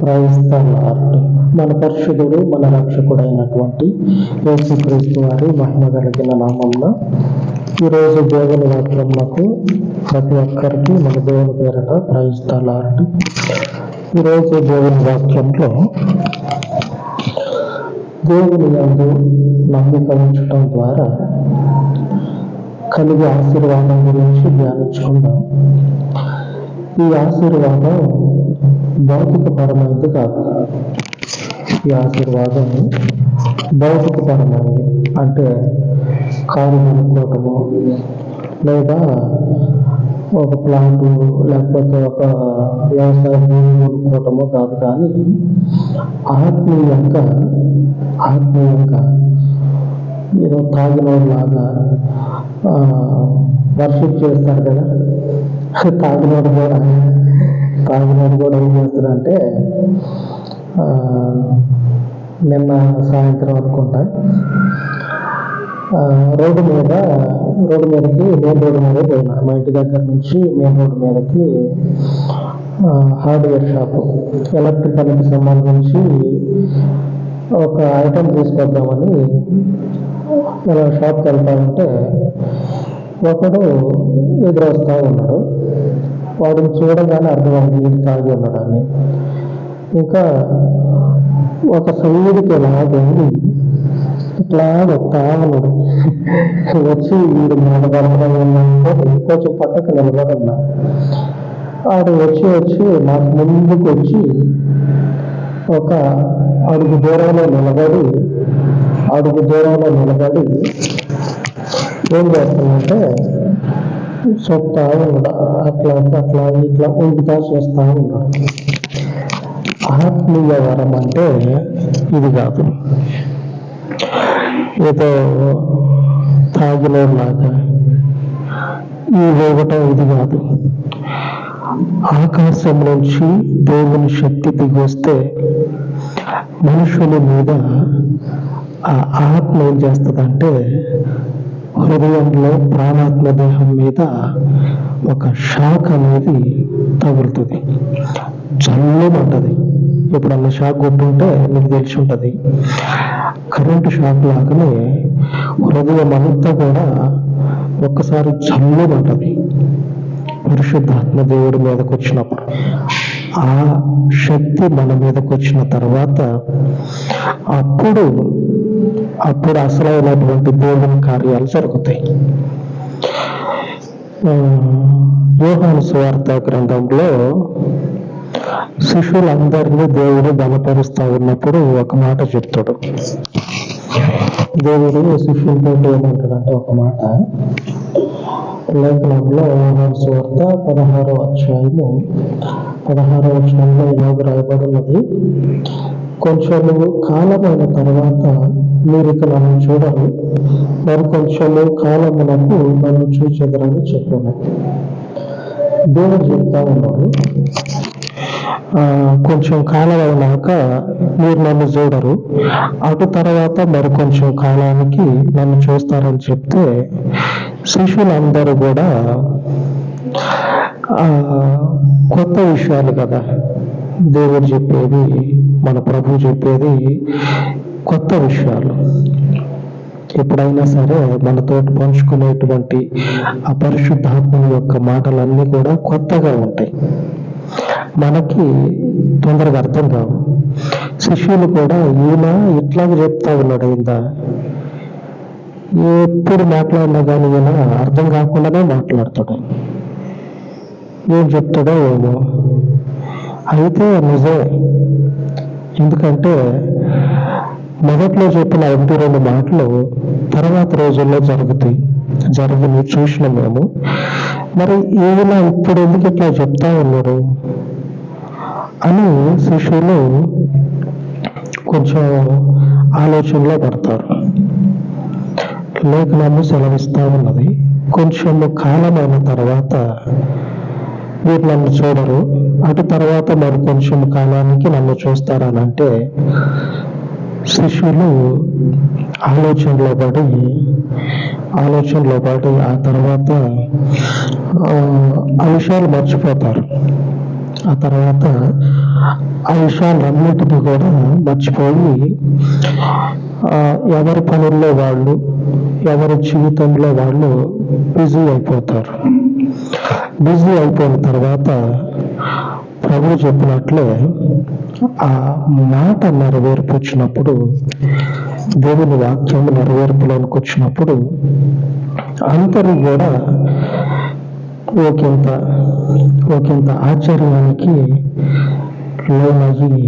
క్రైస్తలార్డ్ మన పరిశుద్ధుడు మన రక్షకుడైనటువంటి యేసుక్రీస్తు వారి మహిమ కలిగిన నామంలో ఈరోజు దేవుని వాక్యంలో ప్రతి ఒక్కరికి మన దేవుని పేరట క్రైస్తలార్డ్ ఈరోజు దేవుని వాక్యంలో దేవుని యందు నమ్మిక ఉంచడం ద్వారా కలిగే ఆశీర్వాదం గురించి ధ్యానించుకుందాం. ఈ ఆశీర్వాదం భౌతికపరమైనది కాదు. ఈ ఆశీర్వాదం భౌతిక పరమైనది అంటే కారు కొనుక్కోవటము లేదా ఒక ప్లాంట్ లేకపోతే ఒక వ్యవసాయ భూమి కొనుక్కోవటము కాదు. కానీ ఆత్మీయంగా ఆత్మీయంగా ఏదో లాగా వర్షిప్ చేస్తారు కదా. తాగినోడు కూడా. తాగినోడు కూడా ఏం చేస్తున్నా అంటే నిన్న సాయంత్రం అనుకుంటా రోడ్డు మీద రోడ్డు మీదకి మెయిన్ రోడ్డు మీద పోయినా. మా ఇంటి దగ్గర నుంచి మెయిన్ రోడ్డు మీదకి హార్డ్వేర్ షాపు ఎలక్ట్రికల్కి సంబంధించి ఒక ఐటమ్ తీసుకొద్దామని ఇలా షాప్కి వెళ్తామంటే ఒకడు ఒకడు వస్తూ ఉన్నాడు. వాడిని చూడగానే అర్థమైంది వీడు తాగి ఉన్నాడని ఇంకా ఒక సైడ్కి ఇలాగండి ఇట్లా వస్తా వచ్చి వీడు నిలబడడం కొంచెం పక్కకు నిలబడన్నా ఆడు వచ్చి వచ్చి నాకు ముందుకు వచ్చి ఒక అడుగు దూరంలో నిలబడి అడుగు దూరంలో నిలబడి ఏం చేస్తుందంటే చెప్తా ఉన్నాడు అట్లా అట్లా ఇట్లా ఊగుతా చేస్తా ఉన్నాడు ఆత్మీయ వరం అంటే ఇది కాదు. ఏదో తాగినలాగా ఈ ఊగటం ఇది కాదు. ఆకాశం నుంచి దేవుని శక్తి దిగొస్తే మనుషుల మీద ఆ ఆత్మ ఏం చేస్తుందంటే హృదయంలో ప్రాణాత్మ దేహం మీద ఒక షాక్ అనేది తగులుతుంది. జల్లుమంటది ఎప్పుడన్నా షాక్ కొట్టుంటే మీకు తెలిసి ఉంటుంది. కరెంటు షాక్ లాగానే హృదయం అంతా కూడా ఒక్కసారి జల్లుమంటది పరిశుద్ధాత్మ దేవుడి మీదకి వచ్చినప్పుడు. ఆ శక్తి మన మీదకి వచ్చిన తర్వాత అప్పుడు అప్పుడు అసలైనటువంటి దేవుని కార్యాలు జరుగుతాయి. ఆ, యోహాను సువార్త గ్రంథంలో శిష్యులందరినీ దేవుడు బలపరుస్తూ ఉన్నప్పుడు ఒక మాట చెప్తాడు. దేవుడు శిష్యులతో ఏమంటాడంటే ఒక మాట. లేఖనంలో యోహాను సువార్త పదహారో అధ్యాయము పదహారో అధ్యాయంలో యోగ రాయబడి ఉన్నది కొంచెము కాలమైన తర్వాత మీరు ఇక నన్ను చూడరు మరి కొంచెము కాలమునకు నన్ను చూచెదరని చెప్పాను. దేవుడు చెప్తా ఉన్నాడు. ఆ, కొంచెం కాలం అయినాక మీరు నన్ను చూడరు. అటు తర్వాత మరి కొంచెం కాలానికి నన్ను చూస్తారని చెప్తే శిష్యులందరూ కూడా కొత్త విషయాలు కదా. దేవుడు చెప్పేది మన ప్రభు చెప్పేది కొత్త విషయాలు. ఎప్పుడైనా సరే మనతో పంచుకునేటువంటి ఆ పరిశుద్ధాత్మ యొక్క మాటలన్నీ కూడా కొత్తగా ఉంటాయి. మనకి తొందరగా అర్థం కావు. శిష్యులు కూడా ఈయన ఇట్లాగే చెప్తా ఉన్నాడు అయిందా? ఎప్పుడు మాట్లాడినా కానీ ఈయన అర్థం కాకుండానే మాట్లాడతాడు. ఏం చెప్తాడో ఏమో. అయితే నిజమే. ఎందుకంటే మొదట్లో చెప్పిన ఒకటి రెండు మాటలు తర్వాత రోజుల్లో జరుగుతాయి. జరుగుని చూసిన మేము. మరి ఏదైనా ఇప్పుడు ఎందుకు ఇట్లా చెప్తా ఉన్నారు? అని శిష్యులు కొంచెం ఆలోచనలో పడతారు. లేఖనము సెలవిస్తా ఉన్నది. కొంచెం కాలమైన తర్వాత మీరు నన్ను చూడరు. అటు తర్వాత మరి కొంచెం కాలానికి నన్ను చూస్తారని అంటే శిష్యులు ఆలోచనలో పడి ఆలోచనలో పడి ఆ తర్వాత ఆ, విషయాలు మర్చిపోతారు. ఆ తర్వాత ఆ విషయాలన్నిటినీ కూడా మర్చిపోయి ఎవరి పనుల్లో వాళ్ళు ఎవరి జీవితంలో వాళ్ళు బిజీ అయిపోతారు. బిజీ అయిపోయిన తర్వాత ప్రభు చెప్పినట్లే ఆ మాట నెరవేర్పు వచ్చినప్పుడు దేవుని వాక్యం నెరవేర్పులోనికి వచ్చినప్పుడు అందరూ కూడా ఒకంత ఒకంత ఆశ్చర్యానికి లోనయ్యి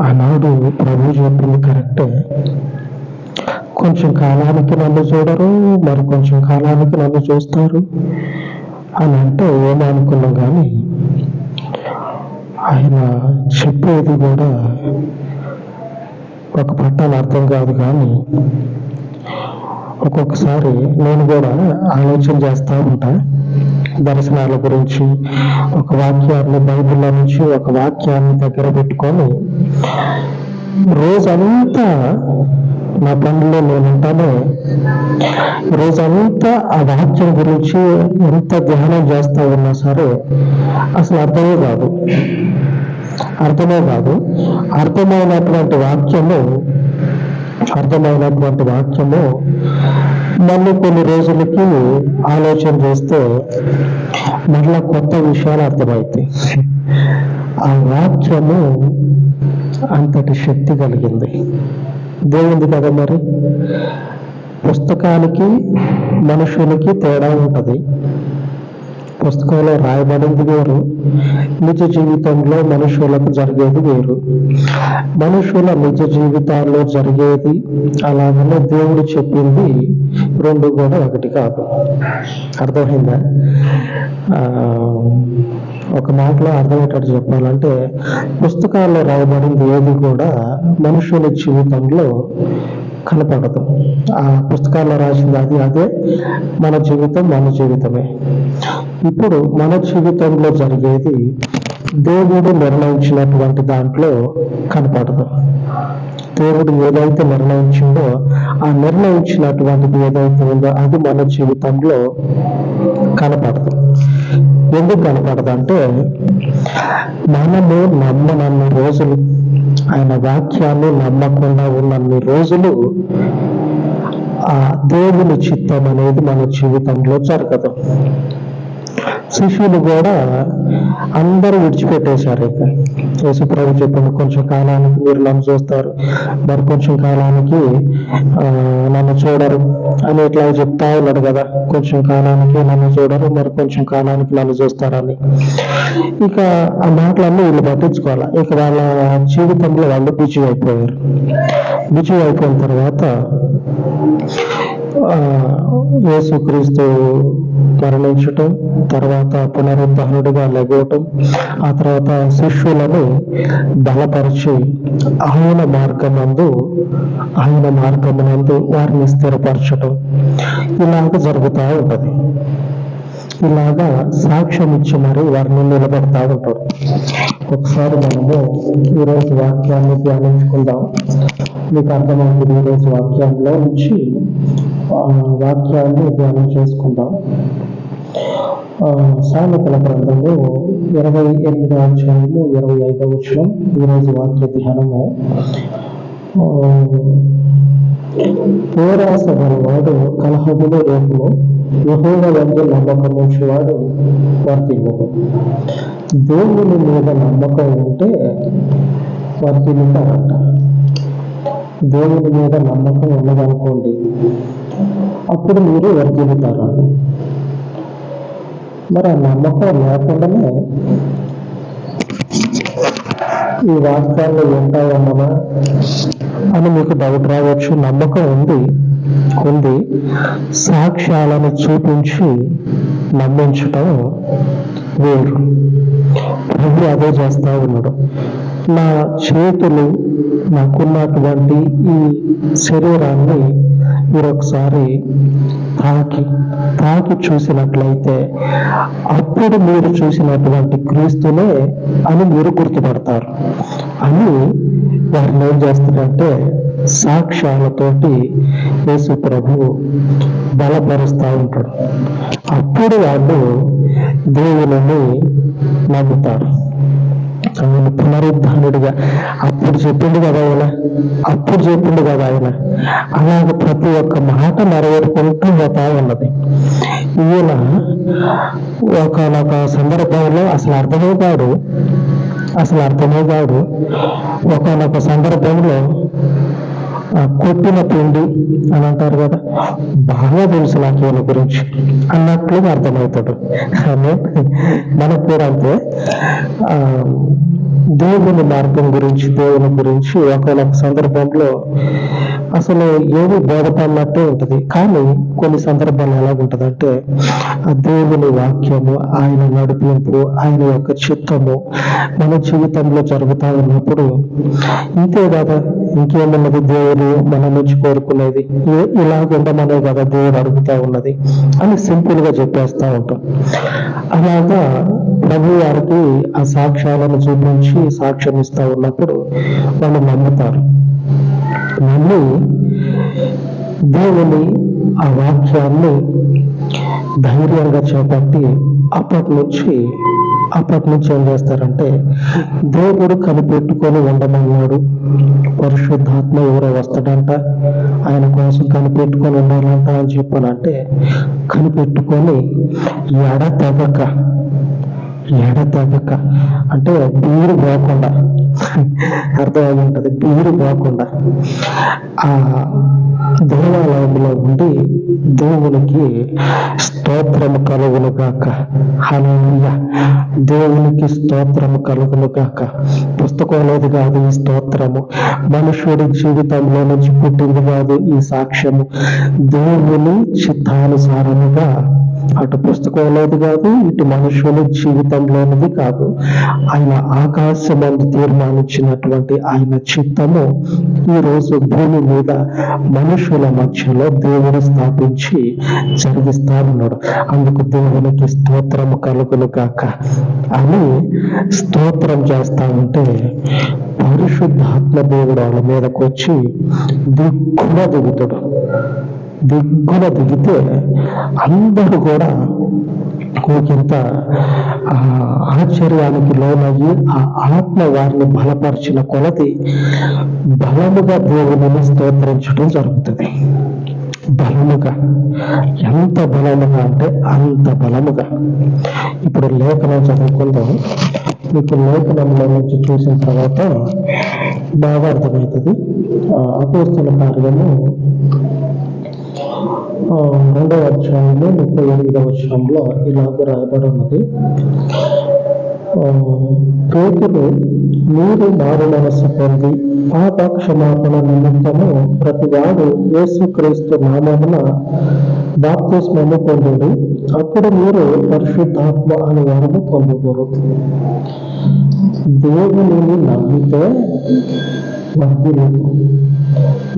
ఆనాడు ప్రభు చెప్పింది కరెక్టే. కొంచెం కాలానికి నన్ను చూడరు మరి కొంచెం కాలానికి నన్ను చూస్తారు అని అంటే ఏమనుకున్నాం కానీ ఆయన చెప్పేది కూడా ఒక పట్టాలు అర్థం కాదు కానీ ఒక్కొక్కసారి నేను కూడా ఆలోచన చేస్తూ ఉంటా. దర్శనాల గురించి ఒక వాక్యాన్ని బైబిల్లో నుంచి ఒక వాక్యాన్ని దగ్గర పెట్టుకొని రోజంతా నా పనిలో నేను ఉంటానే. రోజంతా ఆ వాక్యం గురించి ఎంత ధ్యానం చేస్తా ఉన్నా సరే అసలు అర్థమే కాదు. అర్థమే కాదు. అర్థమైనటువంటి వాక్యము అర్థమైనటువంటి వాక్యము మళ్ళీ కొన్ని రోజులకి ఆలోచన చేస్తే మళ్ళా కొత్త విషయాలు అర్థమవుతాయి ఆ వాక్యము అంతటి శక్తి కలిగింది. దేవుంది కదా మరి? పుస్తకానికి మనుషులకి తేడా ఉంటది. పుస్తకంలో రాయబడింది వేరు నిజ జీవితంలో మనుషులకు జరిగేది వేరు. మనుషుల నిజ జీవితాల్లో జరిగేది అలాగనే దేవుడు చెప్పింది రెండు కూడా ఒకటి కాదు. అర్థమైందా? ఆ, ఒక మాటలో అర్థమయ్యేటట్టు చెప్పాలంటే పుస్తకాల్లో రాయబడింది ఏది కూడా మనుషుల జీవితంలో కనపడదు. ఆ పుస్తకాల్లో రాసింది అది అదే మన జీవితం మన జీవితమే. ఇప్పుడు మన జీవితంలో జరిగేది దేవుడు నిర్ణయించినటువంటి దాంట్లో కనపడదు. దేవుడు ఏదైతే నిర్ణయించిందో ఆ నిర్ణయించినటువంటిది ఏదైతే ఉందో అది మన జీవితంలో కనపడదు. ఎందుకు కనపడదంటే మనము నమ్మనన్ని రోజులు ఆయన వాక్యాన్ని నమ్మకుండా ఉన్నన్ని రోజులు ఆ దేవుని చిత్తం అనేది మన జీవితంలో జరగదు. శిష్యులు కూడా అందరూ విడిచిపెట్టేశారు ఇక. యేసుప్రభు చెప్పిన కొంచెం కాలానికి మీరు నన్ను చూస్తారు. మరి కొంచెం కాలానికి ఆ, నన్ను చూడరు అని ఇట్లా చెప్తా ఉన్నాడు కదా. కొంచెం కాలానికి నన్ను చూడరు మరి కొంచెం కాలానికి నన్ను చూస్తారని. ఇక ఆ మాటలన్నీ వీళ్ళు పట్టించుకోవాలి? ఇక వాళ్ళ జీవితంలో వాళ్ళు బిజీ అయిపోయారు. బిజీ అయిపోయిన తర్వాత యేసుక్రీస్తు మరణించటం తర్వాత పునరుద్ధరణుడిగా లెగవటం ఆ తర్వాత శిష్యులను బలపరిచి ఆయన మార్గమందు ఆయన మార్గమునందు వారిని స్థిరపరచటం. ఇలాగ జరుగుతూ ఉంటుంది. ఇలాగా సాక్ష్యం ఇచ్చి మరి వారిని నిలబెడతా ఉంటాడు ఒకసారి మనము ఈరోజు వాక్యాన్ని ధ్యానించుకుందాం. మీకు అర్థమవుతుంది ఈరోజు వాక్యంలో నుంచి. వాక్యాన్ని ధ్యానం చేసుకుందాం. ఆ, సామెతల గ్రంథము ఇరవై ఎనిమిదవ అధ్యాయము ఇరవై ఐదవ వచనం. ఈరోజు వాక్య ధ్యానము. పోరాస పేరాస గలవాడు కలహములు రేపును యహోవ ఎందు నమ్మకం ఉంచేవాడు వర్తిల్లదు దేవుని మీద నమ్మకం ఉంటే వర్తిల్లుతారంట. దేవుడి మీద నమ్మకం ఉన్నదనుకోండి అప్పుడు మీరు వర్తిల్లుతారంట మరి ఆ నమ్మకం లేకుండానే ఈ వాక్యాలు ఉంటాయమ్మా అని మీకు డౌట్ రావచ్చు నమ్మకం ఉంది ఉంది. సాక్ష్యాలను చూపించి నమ్మించటం వేరు. ప్రభు అదే చేస్తా ఉన్నాడు. నా చేతులు నాకున్నటువంటి ఈ శరీరాన్ని మీరొకసారి తాకి తాకి చూసినట్లయితే అప్పుడు మీరు చూసినటువంటి క్రీస్తునే అని మీరు గుర్తుపడతారు. అని వారిని ఏం చేస్తారంటే సాక్ష్యాలతోటి యేసు ప్రభు బలపరుస్తూ ఉంటాడు. అప్పుడు వాళ్ళు దేవుని నమ్ముతారు. ఆయన పునరుద్ధానుడిగా. అప్పుడు చెప్పిండు కదా ఆయన అప్పుడు చెప్పిండు కదా ఆయన. అలాగ ప్రతి ఒక్క మాట నెరవేరుకుంటూ పోతా ఉన్నది. ఈయన ఒకనొక సందర్భంలో అసలు అర్థమే కాడు అసలు అర్థమే కాడు ఒకనొక సందర్భంలో కొట్టిన పిండి అని అంటారు కదా బాగా తెలుసు నాకు ఈయన గురించి. అన్నట్లుగా అర్థమవుతాడు కానీ మనకు కూడా అంతే. ఆ, దేవుని మార్గం గురించి దేవుని గురించి ఒకనొక సందర్భంలో అసలు ఏమి బోధపడినట్టే ఉంటది. కానీ కొన్ని సందర్భాలు ఎలా ఆ దేవుని వాక్యము ఆయన నడిపింపు ఆయన యొక్క చిత్తము మన జీవితంలో జరుగుతా ఉన్నప్పుడు ఇంతే కదా ఇంకేమున్నది దేవుడు మన నుంచి కోరుకునేది? ఇ- ఇలాగ ఉండమనే కదా దేవుడు అడుగుతా ఉన్నది అని సింపుల్గా చెప్పేస్తా ఉంటాం. అలాగా ప్రభు వారికి ఆ సాక్ష్యాలను చూపించి సాక్ష్యం ఇస్తా ఉన్నప్పుడు వాళ్ళు నమ్ముతారు. నమ్మి దేవుని ఆ వాక్యాన్ని ధైర్యంగా చేపట్టి అప్పటి నుంచి అప్పటి నుంచి ఏం చేస్తారంటే దేవుడు కనిపెట్టుకొని ఉండమన్నాడు. పరిశుద్ధాత్మ ఎవరో వస్తాడంట. ఆయన కోసం కనిపెట్టుకొని ఉండాలంట అని చెప్పానంటే కనిపెట్టుకొని ఎడ తెగక ఎడ తెగక అంటే బీరు పోకుండా. అర్థమై ఉంటది బీరు పోకుండా. ఆ దేవాలయంలో ఉండి దేవునికి స్తోత్రము కలుగును కాక హనుమయ్య దేవునికి స్తోత్రము కలుగును కాక పుస్తకం లేదు కాదు ఈ స్తోత్రము. మనుషుడి జీవితంలో నుంచి పుట్టింది కాదు ఈ సాక్ష్యము. దేవుని చిత్తానుసారముగా అటు పుస్తకంలోది కాదు ఇటు మనుషుల జీవితంలోనిది కాదు. ఆయన ఆకాశమందు తీర్మానించినటువంటి ఆయన చిత్తము ఈ రోజు భూమి మీద మనుషుల మధ్యలో దేవుడు స్థాపించి జరిగిస్తా ఉన్నాడు. అందుకు దేవునికి స్తోత్రము కలుగును కాక అని స్తోత్రం చేస్తా ఉంటే పరిశుద్ధాత్మ దేవుడు వాళ్ళ మీదకు వచ్చి దిక్కున దిగుతాడు దిగ్గున దిగితే అందరూ కూడా ఒకంత ఆ ఆశ్చర్యానికి లోనయ్యి ఆ ఆత్మ వారిని బలపరిచిన కొలది బలముగా దేవుని స్తోత్రించడం జరుగుతుంది. బలముగా. ఎంత బలముగా అంటే అంత బలముగా. ఇప్పుడు లేఖనం చదువుకుందాం. మీకు లేఖనంలో నుంచి చూసిన తర్వాత బాగా అర్థమవుతుంది. అపోస్తుల కార్యము రెండవ అధ్యాయంలో ముప్పై ఎనిమిదవ వచనంలో ఇలాగ రాయబడి ఉన్నది పేతులు మీరు మారు మనసు పొంది పాప క్షమాపణ నిమిత్తము ప్రతివాడు యేసుక్రీస్తు నామమున బాప్తిస్మము పొందుడు. అప్పుడు మీరు పరిశుద్ధాత్మ అని వరము పొందుకోరు దేవుని నమ్మితే వర్ధిల్లు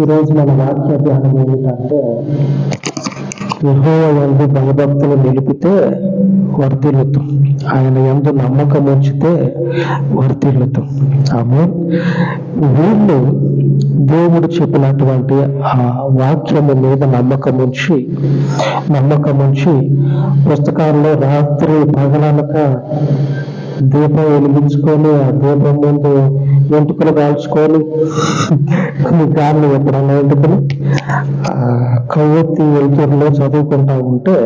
ఈరోజు మన వాక్య ధ్యానం ఏమిటంటే యెహోవా ఎందు భయభక్తులు నిలిపితే వర్ధిల్లుతూ. ఆయన ఎందు నమ్మకం ఉంచితే వర్ధిల్లుతూ. ఆమె వీళ్ళు దేవుడు చెప్పినటువంటి ఆ వాక్యము మీద నమ్మకం ఉంచి నమ్మకం ఉంచి పుస్తకాల్లో రాత్రి పగలనక దీపం వెలిగించుకొని ఆ దీపం ముందు వెంట్రుకలు కాల్చుకొని గాలి ఎప్పుడన్నా వెంట్రుకలు ఆ కవ్వొత్తి వెలుతురులో చదువుకుంటా ఉంటే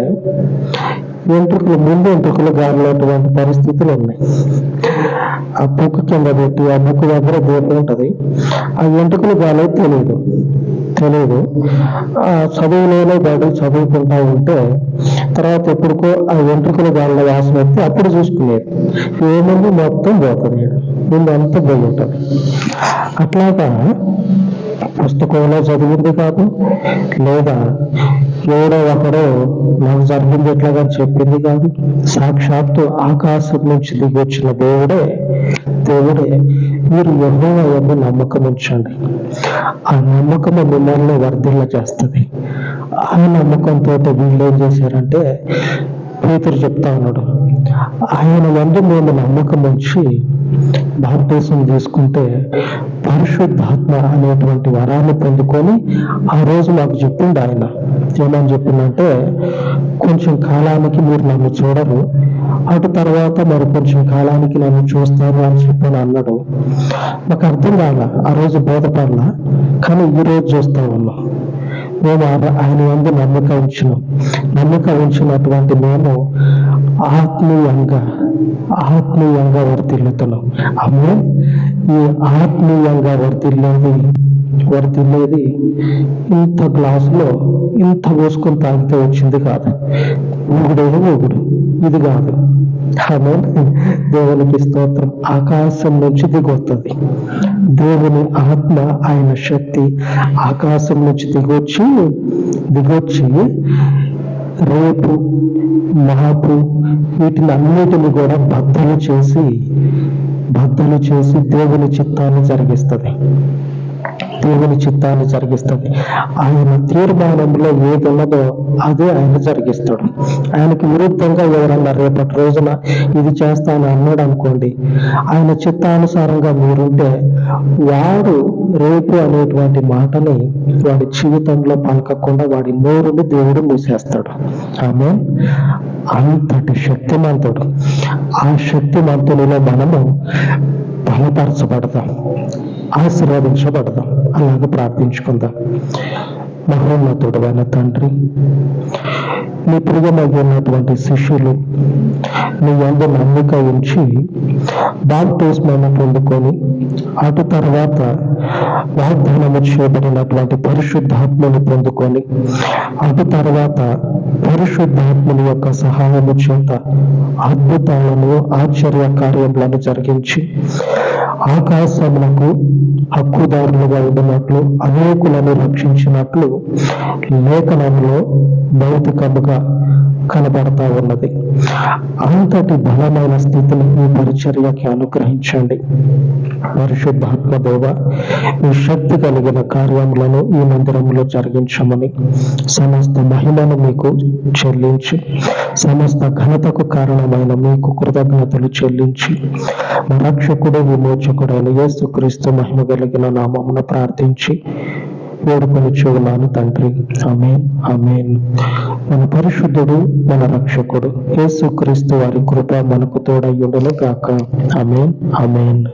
వెంట్రుకలు ముందు వెంట్రుకలు గాలినటువంటి పరిస్థితులు ఉన్నాయి. ఆ బుక్ కింద పెట్టి ఆ బుక్ దగ్గర దీపం ఉంటది. ఆ వెంట్రుకలు గాలి తెలియదు. తెలియదు ఆ చదువులోనే బాగా చదువుకుంటా ఉంటే తర్వాత ఎప్పుడుకో ఆ వెంట్రుకల దానిలో వాసన వస్తే అప్పుడు చూసుకునేది. ఏముంది? మొత్తం పోతుంది. ముందు అంతా పోయి అట్లాగా పుస్తకంలో చదివింది కాదు లేదా ఎవడో ఒకడో నాకు జరిగింది ఎట్లాగా చెప్పింది కాదు. సాక్షాత్తు ఆకాశం నుంచి దిగి వచ్చిన దేవుడే దేవుడే మీరు ఎవరో ఎన్నో నమ్మకం ఉంచండి ఆ నమ్మకము మిమ్మల్ని వర్ధిల్ల చేస్తుంది. ఆ నమ్మకంతో వీళ్ళు ఏం చేశారంటే పేతురు చెప్తా ఉన్నాడు. ఆయన వందు మేము నమ్మకం ఉంచి బాప్తీసం తీసుకుంటే పరిశుద్ధాత్మ అనేటువంటి వరాన్ని పొందుకొని ఆ రోజు మాకు చెప్పిండు ఆయన. ఏమని చెప్పిందంటే కొంచెం కాలానికి మీరు నన్ను చూడరు. అటు తర్వాత మరి కొంచెం కాలానికి నన్ను చూస్తారు అని చెప్పని అన్నాడు. నాకు అర్థం కాల ఆ రోజు బోధపడలా కానీ ఈ రోజు చూస్తా ఉన్నాం. మేము ఆయన ఎందు నమ్మకం ఉంచినాం. నమ్మకం ఉంచినటువంటి మేము ఆత్మీయంగా ఆత్మీయంగా వర్తిల్లుతున్నాం అమ్మే ఈ ఆత్మీయంగా వర్తిల్లేది వర్తిల్లేది ఇంత గ్లాసులో ఇంత పోసుకొని తాగితే వచ్చింది కాదు. ఊగుడేదో ఊగుడు. ఇది కాదు. ఆమె దేవునికి స్తోత్రం. ఆకాశం నుంచి దిగొస్తుంది దేవుని ఆత్మ ఆయన శక్తి ఆకాశం నుంచి దిగొచ్చి దిగొచ్చి రేపు మాపు వీటిని అన్నిటిని కూడా బద్దలు చేసి బద్దలు చేసి దేవుని చిత్తాన్ని జరిగిస్తుంది. దేవుని చిత్తాన్ని జరిగిస్తుంది. ఆయన తీర్మానంలో ఏది ఉన్నదో అదే ఆయన జరిగిస్తాడు. ఆయనకి విరుద్ధంగా ఎవరన్నా రేపటి రోజున ఇది చేస్తాను అన్నాడు అనుకోండి ఆయన చిత్తానుసారంగా మీరుంటే వాడు రేపు అనేటువంటి మాటని వాడి జీవితంలో పలకకుండా వాడి నోరుని దేవుడు మూసేస్తాడు. ఆమె అంతటి శక్తిమంతుడు. ఆ శక్తిమంతునిలో మనము బలపరచబడదాం ఆశీర్వదించబడదాం. అలాగే ప్రార్థించుకుందాం. మహోన్నతుడైన తండ్రి నీ ప్రియమైనటువంటి శిష్యులు నీ అందు నమ్మిక ఉంచి బాప్టిస్మను పొందుకొని అటు తర్వాత వాగ్దానము చేయబడినటువంటి పరిశుద్ధాత్మని పొందుకొని అటు తర్వాత పరిశుద్ధాత్మని యొక్క సహాయము చేత అద్భుతాలను ఆశ్చర్య కార్యములను జరిగించి ఆకాశములకు హక్కుదారులుగా ఉండినట్లు అనేకులను రక్షించినట్లు లేఖనంలో భౌతికముగా కనబడతా ఉన్నది. అంతటి బలమైన స్థితిని ఈ పరిచర్యకి అనుగ్రహించండి. పరిశుద్ధాత్మ దేవ మీ శక్తి కలిగిన కార్యములను ఈ మందిరంలో జరిగించమని సమస్త మహిమను మీకు చెల్లించి సమస్త ఘనతకు నామైన మీకు కృతజ్ఞతలు చెల్లించి మా రక్షకుడు విమోచకుడైన యేసుక్రీస్తు మహిమ కలిగిన నామమున ప్రార్థించి వేడుకొని తండ్రి. ఆమెన్. ఆమెన్. మన పరిశుద్ధుడు మన రక్షకుడు యేసుక్రీస్తు వారి కృప మనకు తోడయ్యుండును కాక ఆమెన్. ఆమెన్.